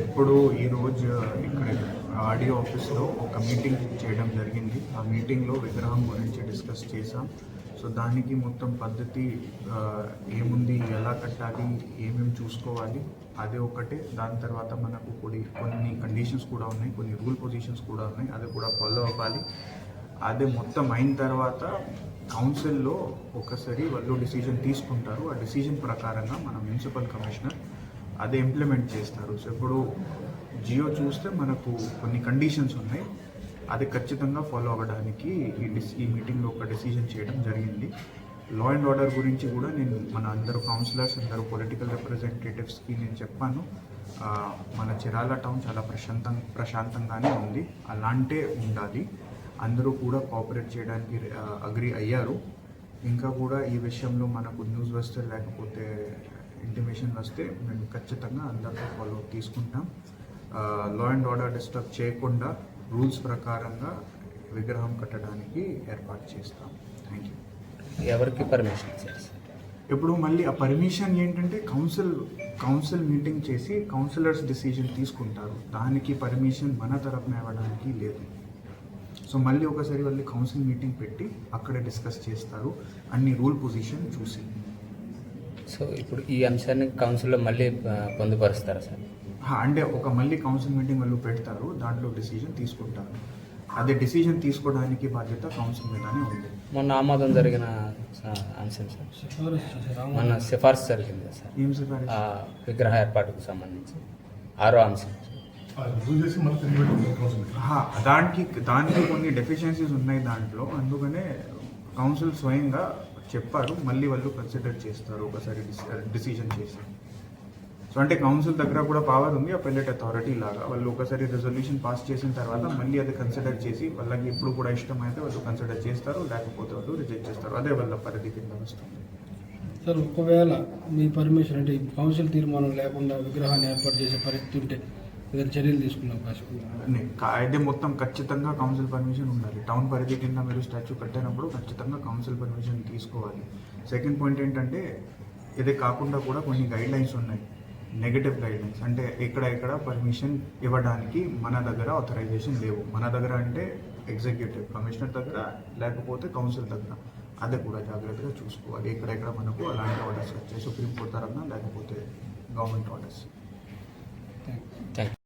ఎప్పుడు ఈరోజు ఇక్కడ ఆర్డీ ఆఫీస్లో ఒక మీటింగ్ చేయడం జరిగింది. ఆ మీటింగ్లో విగ్రహం గురించి డిస్కస్ చేశాం. సో దానికి మొత్తం పద్ధతి ఏముంది ఎలా కట్టాలి ఏమేమి చూసుకోవాలి అదే ఒకటే. దాని తర్వాత మనకు కొన్ని కొన్ని కండిషన్స్ కూడా ఉన్నాయి కొన్ని రూల్ పొజిషన్స్ కూడా ఉన్నాయి. అది కూడా ఫాలో అవ్వాలి. అది మొత్తం అయిన తర్వాత కౌన్సిల్లో ఒకసారి వాళ్ళు డిసిజన్ తీసుకుంటారు. ఆ డిసిజన్ ప్రకారంగా మన మున్సిపల్ కమిషనర్ అది ఇంప్లిమెంట్ చేస్తారు. సో ఇప్పుడు జియో చూస్తే మనకు కొన్ని కండిషన్స్ ఉన్నాయి. అది ఖచ్చితంగా ఫాలో అవ్వడానికి ఈ డిస్ ఈ మీటింగ్లో ఒక డిసిజన్ చేయడం జరిగింది. లా అండ్ ఆర్డర్ గురించి కూడా నేను మన అందరూ కౌన్సిలర్స్ అందరూ పొలిటికల్ రిప్రజెంటేటివ్స్కి నేను చెప్పాను. మన చిరాల టౌన్ చాలా ప్రశాంతం ప్రశాంతంగానే ఉంది. అలాంటే ఉండాలి. అందరూ కూడా కోఆపరేట్ చేయడానికి అగ్రి అయ్యారు. ఇంకా కూడా ఈ విషయంలో మనకు న్యూస్ వస్తే లేకపోతే ఇంటిమేషన్ వస్తే మేము ఖచ్చితంగా అందరితో ఫాలో తీసుకుంటాం. లా అండ్ ఆర్డర్ డిస్టర్బ్ చేయకుండా రూల్స్ ప్రకారంగా విగ్రహం కట్టడానికి ఏర్పాటు చేస్తాం. థ్యాంక్ యూ ఎవరికి పర్మిషన్ ఇప్పుడు మళ్ళీ ఆ పర్మిషన్ ఏంటంటే కౌన్సిల్ కౌన్సిల్ మీటింగ్ చేసి కౌన్సిలర్స్ డిసిజన్ తీసుకుంటారు. దానికి పర్మిషన్ మన తరపున ఇవ్వడానికి లేదు. సో మళ్ళీ ఒకసారి వాళ్ళు కౌన్సిల్ మీటింగ్ పెట్టి అక్కడ డిస్కస్ చేస్తారు. అన్ని రూల్ పొజిషన్ చూసి. సో ఇప్పుడు ఈ అంశాన్ని కౌన్సిల్లో మళ్ళీ పొందుపరుస్తారా సార్? అంటే ఒక మళ్ళీ కౌన్సిల్ మీటింగ్ వాళ్ళు పెడతారు దాంట్లో డిసిజన్ తీసుకుంటారు. అదే డిసిజన్ తీసుకోవడానికి బాధ్యత కౌన్సిల్ మీదనే ఉంది. మొన్న ఆమోదం జరిగిన అంశం సార్? మొన్న సిఫార్సు జరిగింది సార్? విగ్రహ ఏర్పాటుకు సంబంధించి. ఆరో అంశం. దానికి దానికి కొన్ని డెఫిషియన్సీస్ ఉన్నాయి దాంట్లో. అందుకనే కౌన్సిల్ స్వయంగా చెప్పారు. మళ్ళీ వాళ్ళు కన్సిడర్ చేస్తారు. ఒకసారి డిసిజన్ చేసి. సో అంటే కౌన్సిల్ దగ్గర కూడా పవర్ ఉంది. అపెల్లెట్ అథారిటీ లాగా. వాళ్ళు ఒకసారి రెజల్యూషన్ పాస్ చేసిన తర్వాత మళ్ళీ అది కన్సిడర్ చేసి వాళ్ళకి ఎప్పుడు కూడా ఇష్టమైతే వాళ్ళు కన్సిడర్ చేస్తారు. లేకపోతే వాళ్ళు రిజెక్ట్ చేస్తారు. అదే వాళ్ళ పరిధి కింద వస్తుంది. సార్ ఒకవేళ మీ పర్మిషన్ అంటే కౌన్సిల్ తీర్మానం లేకుండా విగ్రహాన్ని ఏర్పాటు చేసే పరిస్థితి ఉంటే ఏదైనా చర్యలు తీసుకునే అవకాశం కాయిదే మొత్తం ఖచ్చితంగా కౌన్సిల్ పర్మిషన్ ఉండాలి. టౌన్ పరిధి కింద మీరు స్టాచ్యూ కట్టినప్పుడు ఖచ్చితంగా కౌన్సిల్ పర్మిషన్ తీసుకోవాలి. సెకండ్ పాయింట్ ఏంటంటే ఇది కాకుండా కూడా కొన్ని గైడ్ లైన్స్ ఉన్నాయి. నెగటివ్ గైడ్ లైన్స్ అంటే ఎక్కడ ఎక్కడ పర్మిషన్ ఇవ్వడానికి మన దగ్గర ఆథరైజేషన్ లేవు. మన దగ్గర అంటే ఎగ్జిక్యూటివ్ కమిషనర్ దగ్గర లేకపోతే కౌన్సిల్ దగ్గర. అది కూడా జాగ్రత్తగా చూసుకోవాలి. ఎక్కడెక్కడ మనకు అలాంటి ఆర్డర్స్ వచ్చాయి. సుప్రీంకోర్టు తరఫున లేకపోతే government orders thank you thank you